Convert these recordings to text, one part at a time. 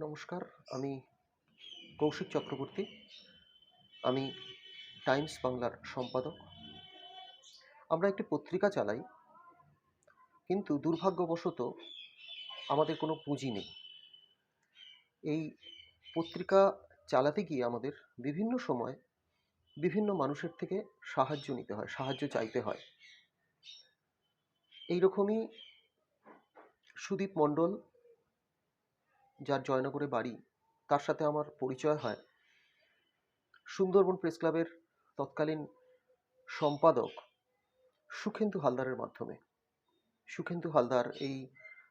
নমস্কার, আমি কৌশিক চক্রবর্তী। আমি টাইমস বাংলার সম্পাদক। আমরা একটি পত্রিকা চালাই, কিন্তু দুর্ভাগ্যবশত আমাদের কোনো পুঁজি নেই। এই পত্রিকা চালাতে গিয়ে আমাদের বিভিন্ন সময় বিভিন্ন মানুষের থেকে সাহায্য নিতে হয়, সাহায্য চাইতে হয়। এই রকমই সুদীপ মণ্ডল যার জয়নগরে বাড়ি, তার সাথে আমার পরিচয় হয়। সুন্দরবন প্রেস ক্লাবের তৎকালীন সম্পাদক সুখেন্দু হালদারের মাধ্যমে। সুখেন্দু হালদার এই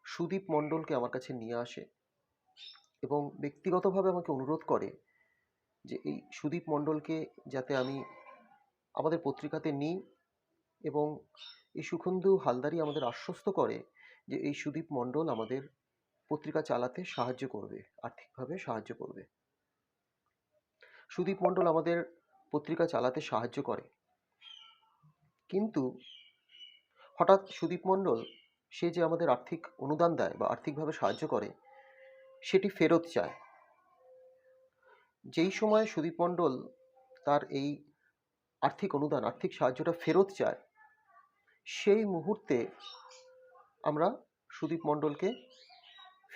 সুদীপ মণ্ডলকে আমার কাছে নিয়ে আসে এবং ব্যক্তিগতভাবে আমাকে অনুরোধ করে যে এই সুদীপ মণ্ডলকে যাতে আমি আমাদের পত্রিকাতে নিই এবং এই সুখেন্দু হালদারই আমাদের আশ্বস্ত করে যে এই সুদীপ মণ্ডল আমাদের পত্রিকা চালাতে সাহায্য করবে, আর্থিকভাবে সাহায্য করবে। সুদীপ মণ্ডল আমাদের পত্রিকা চালাতে সাহায্য করে। কিন্তু হঠাৎ সুদীপ মণ্ডল সে যে আমাদের আর্থিক অনুদান দেয় বা আর্থিকভাবে সাহায্য করে, সেটি ফেরত চায়। যেই সময় সুদীপ মণ্ডল তার এই আর্থিক অনুদান, আর্থিক সাহায্যটা ফেরত চায়, সেই মুহূর্তে আমরা সুদীপ মণ্ডলকে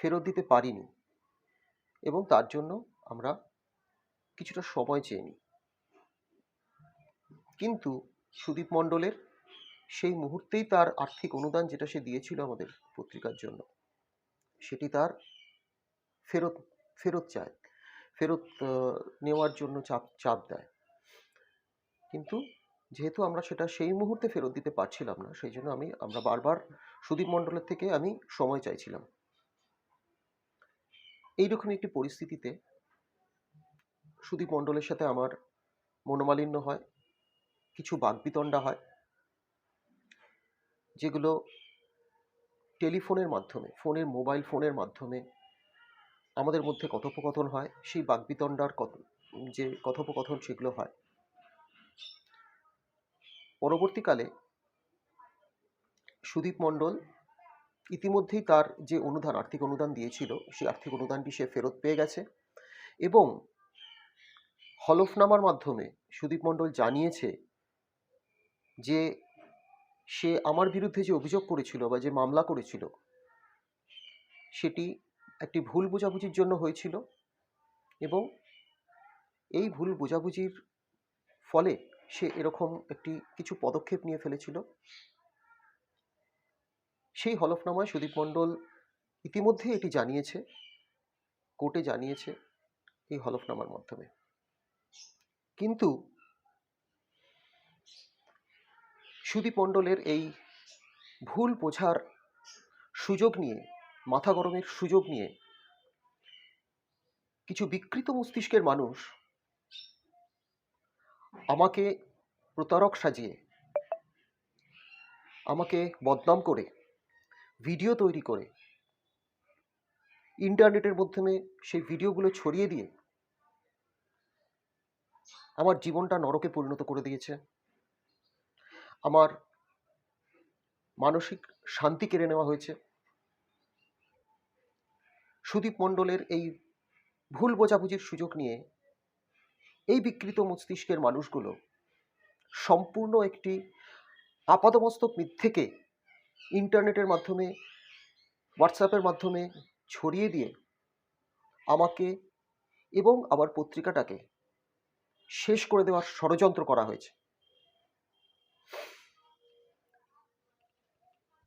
ফেরত দিতে পারিনি। এবং তার জন্য আমরা কিছুটা সময় চেয়ে নিই। কিন্তু সুদীপ মণ্ডলের সেই মুহূর্তেই তার আর্থিক অনুদান যেটা সে দিয়েছিল আমাদের পত্রিকার জন্য, সেটি তার ফেরত ফেরত চায়, ফেরত নেওয়ার জন্য চাপ চাপ দেয়। কিন্তু যেহেতু আমরা সেটা সেই মুহূর্তে ফেরত দিতে পারছিলাম না, সেই জন্য আমি, আমরা বারবার সুদীপ মণ্ডলের থেকে আমি সময় চাইছিলাম। এইরকম একটি পরিস্থিতিতে সুদীপ মণ্ডলের সাথে আমার মনোমালিন্য হয়, কিছু বাগবিতণ্ডা হয়, যেগুলো টেলিফোনের মাধ্যমে, ফোনের মোবাইল ফোনের মাধ্যমে আমাদের মধ্যে কথোপকথন হয়, সেই বাগবিতণ্ডার যে কথোপকথন সেগুলো হয়। পরবর্তীকালে সুদীপ মণ্ডল ইতিমধ্যেই তার যে অনুদান, আর্থিক অনুদান দিয়েছিল, সেই আর্থিক অনুদানটি সে ফেরত পেয়ে গেছে এবং হলফনামার মাধ্যমে সুদীপ মণ্ডল জানিয়েছে যে সে আমার বিরুদ্ধে যে অভিযোগ করেছিল বা যে মামলা করেছিল, সেটি একটি ভুল বোঝাবুঝির জন্য হয়েছিল এবং এই ভুল বোঝাবুঝির ফলে সে এরকম একটি কিছু পদক্ষেপ নিয়ে ফেলেছিল। সেই হলফনামায় সুদীপ মণ্ডল ইতিমধ্যে এটি জানিয়েছে, কোর্টে জানিয়েছে এই হলফনামার মাধ্যমে। কিন্তু সুদীপ মণ্ডলের এই ভুল বোঝার সুযোগ নিয়ে, মাথা গরমের সুযোগ নিয়ে কিছু বিকৃত মস্তিষ্কের মানুষ আমাকে প্রতারক সাজিয়ে, আমাকে বদনাম করে ভিডিও তৈরি করে। ইন্টারনেটের মাধ্যমে সেই ভিডিওগুলো ছড়িয়ে দিয়ে আমার জীবনটা নরকে পরিণত করে দিয়েছে। আমার মানসিক শান্তি কেড়ে নেওয়া হয়েছে। সুদীপ মণ্ডলের এই ভুল বোঝাবুঝির সুযোগ নিয়ে এই বিকৃত মস্তিষ্কের মানুষগুলো সম্পূর্ণ একটি আপাদমস্তক মিথ্যেকে ইন্টারনেটের মাধ্যমে, হোয়াটসঅ্যাপের মাধ্যমে ছড়িয়ে দিয়ে আমাকে এবং আবার পত্রিকাটাকে শেষ করে দেওয়ার ষড়যন্ত্র করা হয়েছে।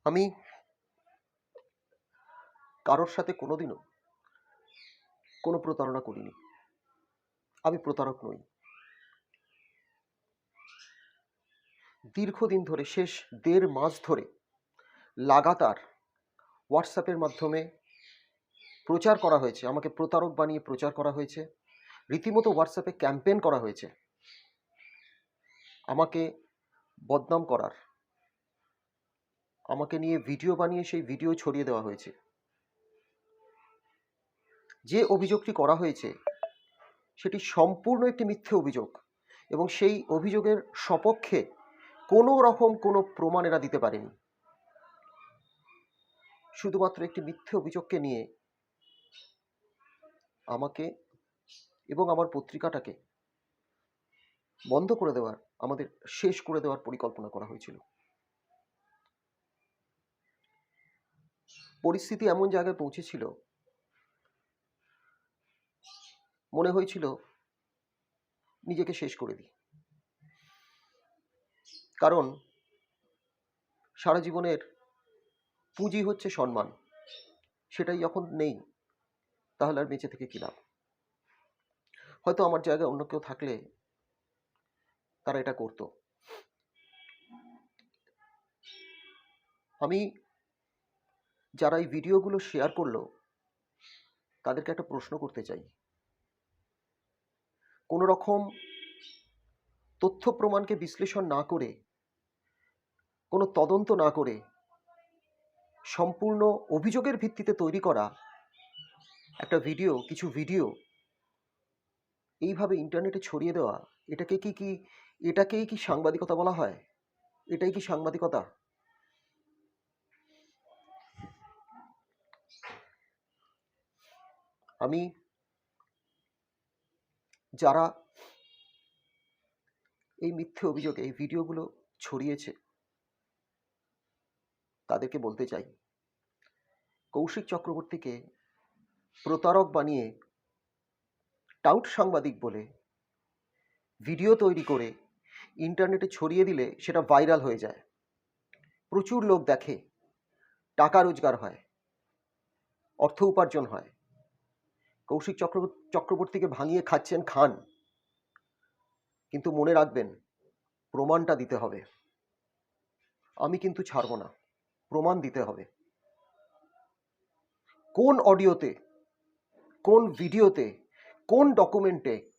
আমি কারোর সাথে কোনোদিনও কোনো প্রতারণা করিনি। আমি প্রতারক নই। দীর্ঘদিন ধরে, শেষ দেড় মাস ধরে লাগাতার হোয়াটসঅ্যাপের মাধ্যমে প্রচার করা হয়েছে। আমাকে প্রতারক বানিয়ে প্রচার করা হয়েছে। রীতিমতো হোয়াটসঅ্যাপে ক্যাম্পেন করা হয়েছে। আমাকে বদনাম করার, আমাকে নিয়ে ভিডিও বানিয়ে সেই ভিডিও ছড়িয়ে দেওয়া হয়েছে। যে অভিযোগটি করা হয়েছে, সেটি সম্পূর্ণ একটি মিথ্যে অভিযোগ এবং সেই অভিযোগের সপক্ষে কোনো রকম কোনো প্রমাণ এরা দিতে পারেনি। শুধুমাত্র একটি মিথ্যে অভিযোগকে নিয়ে আমাকে এবং আমার পত্রিকাটাকে বন্ধ করে দেওয়ার, আমাদের শেষ করে দেওয়ার পরিকল্পনা করা হয়েছিল। পরিস্থিতি এমন জায়গায় পৌঁছেছিল, মনে হয়েছিল নিজেকে শেষ করে দিই। কারণ সারা জীবনের পুঁজি হচ্ছে সম্মান। সেটাই যখন নেই। তাহলে আর বেঁচে থেকে কী লাভ? হয়তো আমার জায়গায় অন্য কেউ থাকলে তারা এটা করতো। আমি যারা এই ভিডিওগুলো শেয়ার করল, তাদেরকে একটা প্রশ্ন করতে চাই। কোনো রকম তথ্য প্রমাণকে বিশ্লেষণ না করে, কোনো তদন্ত না করে সম্পূর্ণ অভিযোগের ভিত্তিতে তৈরি করা একটা ভিডিও, কিছু ভিডিও এইভাবে ইন্টারনেটে ছড়িয়ে দেওয়া, এটাকে কি কি, এটাকেই কি সাংবাদিকতা বলা হয়? এটাই কি সাংবাদিকতা? আমি যারা এই মিথ্যে অভিযোগে এই ভিডিওগুলো ছড়িয়েছে তাদেরকে বলতে চাই। কৌশিক চক্রবর্তীকে প্রতারক বানিয়ে টাউট সাংবাদিক বলে ভিডিও তৈরি করে ইন্টারনেটে ছড়িয়ে দিলে সেটা ভাইরাল হয়ে যায়। প্রচুর লোক দেখে টাকা রোজগার হয়, অর্থ উপার্জন হয়। কৌশিক চক্র চক্রবর্তীকে ভাঙিয়ে খাচ্ছেন খান। কিন্তু মনে রাখবেন, প্রমাণটা দিতে হবে। আমি কিন্তু ছাড়ব না। প্রমাণ দিতে হবে। কোন অডিওতে, কোন ভিডিওতে, কোন ডকুমেন্টে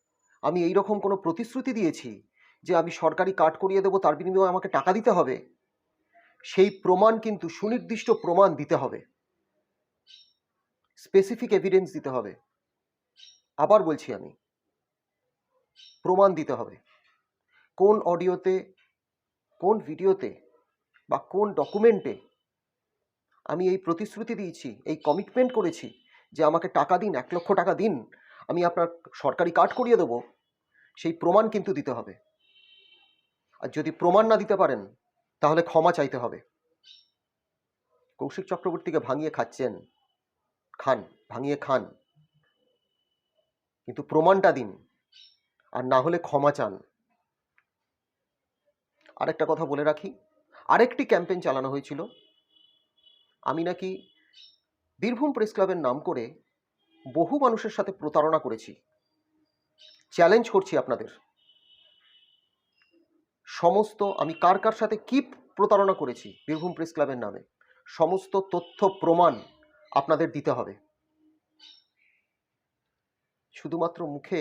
আমি এই রকম কোনো প্রতিশ্রুতি দিয়েছি যে আমি সরকারি কার্ড করিয়ে দেবো, তার বিনিময়ে আমাকে টাকা দিতে হবে? সেই প্রমাণ কিন্তু সুনির্দিষ্ট প্রমাণ দিতে হবে। স্পেসিফিক এভিডেন্স দিতে হবে। আবার বলছি আমি, প্রমাণ দিতে হবে। কোন অডিওতে, কোন ভিডিওতে বা কোন ডকুমেন্টে আমি এই প্রতিশ্রুতি দিয়েছি, এই কমিটমেন্ট করেছি যে আমাকে টাকা দিন, এক লক্ষ টাকা দিন, আমি আপনার সরকারি কার্ড করিয়ে দেবো, সেই প্রমাণ কিন্তু দিতে হবে। আর যদি প্রমাণ না দিতে পারেন, তাহলে ক্ষমা চাইতে হবে। কৌশিক চক্রবর্তীকে ভাঙিয়ে খাচ্ছেন, খান, ভাঙিয়ে খান। কিন্তু প্রমাণটা দিন, আর না হলে ক্ষমা চান। আরেকটা কথা বলে রাখি, আরেকটি ক্যাম্পেইন চালানো হয়েছিল আমি নাকি বীরভূম প্রেস ক্লাবের নাম করে বহু মানুষের সাথে প্রতারণা করেছি। চ্যালেঞ্জ করছি আপনাদের। সমস্ত, আমি কার কার সাথে কি প্রতারণা করেছি বীরভূম প্রেস ক্লাবের নামে, সমস্ত তথ্য, প্রমাণ আপনাদের দিতে হবে। শুধুমাত্র মুখে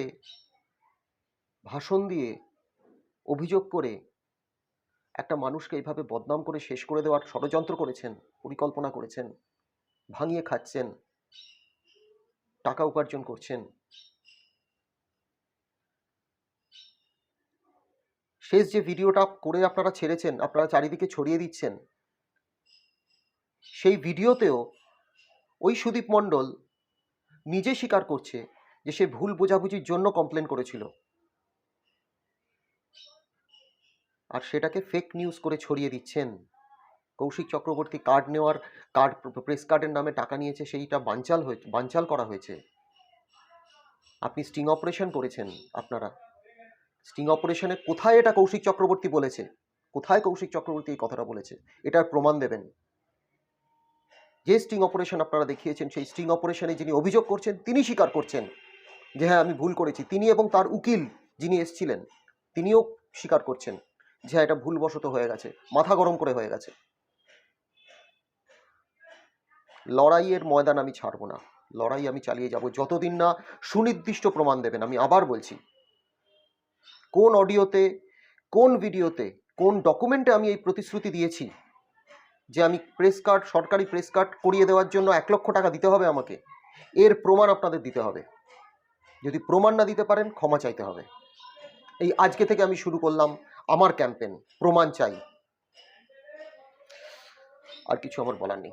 ভাষণ দিয়ে অভিযোগ করে একটা মানুষকে এইভাবে বদনাম করে শেষ করে দেওয়ার ষড়যন্ত্র করেছেন, পরিকল্পনা করেছেন, ভাঙিয়ে খাচ্ছেন, টাকা উপার্জন করছেন। শেষ যে ভিডিওটা করে আপনারা ছেড়েছেন, আপনারা চারিদিকে ছড়িয়ে দিচ্ছেন, সেই ভিডিওতেও ওই সুদীপ মণ্ডল নিজে স্বীকার করছে যে সে ভুল বোঝাবুঝির জন্য কমপ্লেন করেছিল। আর সেটাকে ফেক নিউজ করে ছড়িয়ে দিচ্ছেন। কৌশিক চক্রবর্তী কার্ড নেওয়ার কার্ড প্রেস কার্ডের নামে টাকা নিয়েছে, সেইটা বানচাল হয়ে বানচাল করা হয়েছে। আপনি স্টিং অপারেশন করেছেন আপনারা। স্টিং অপারেশনে কোথায় এটা কৌশিক চক্রবর্তী বলেছে? কোথায় কৌশিক চক্রবর্তী এই কথাটা বলেছে? এটার প্রমাণ দেবেন। যে স্টিং অপারেশন আপনারা দেখিয়েছেন, সেই স্টিং অপারেশনে যিনি অভিযোগ করছেন, তিনি স্বীকার করছেন যে হ্যাঁ আমি ভুল করেছি। তিনি এবং তার উকিল যিনি এসছিলেন, তিনিও স্বীকার করছেন। যে হ্যাঁ এটা ভুলবশত হয়ে গেছে, মাথা গরম করে হয়ে গেছে। লড়াইয়ের ময়দান আমি ছাড়বো না, লড়াই আমি চালিয়ে যাব, যতদিন না সুনির্দিষ্ট প্রমাণ দেবেন, আমি আবার বলছি। কোন অডিওতে, কোন ভিডিওতে, কোন ডকুমেন্টে আমি এই প্রতিশ্রুতি দিয়েছি যে আমি প্রেস কার্ড, সরকারি প্রেস কার্ড করিয়ে দেওয়ার জন্য এক লক্ষ টাকা দিতে হবে আমাকে? এর প্রমাণ আপনাদের দিতে হবে। যদি প্রমাণ না দিতে পারেন, ক্ষমা চাইতে হবে। এই আজকে থেকে আমি শুরু করলাম। আমার ক্যাম্পেন প্রমাণ চাই। আর কিছু আমার বলার নেই।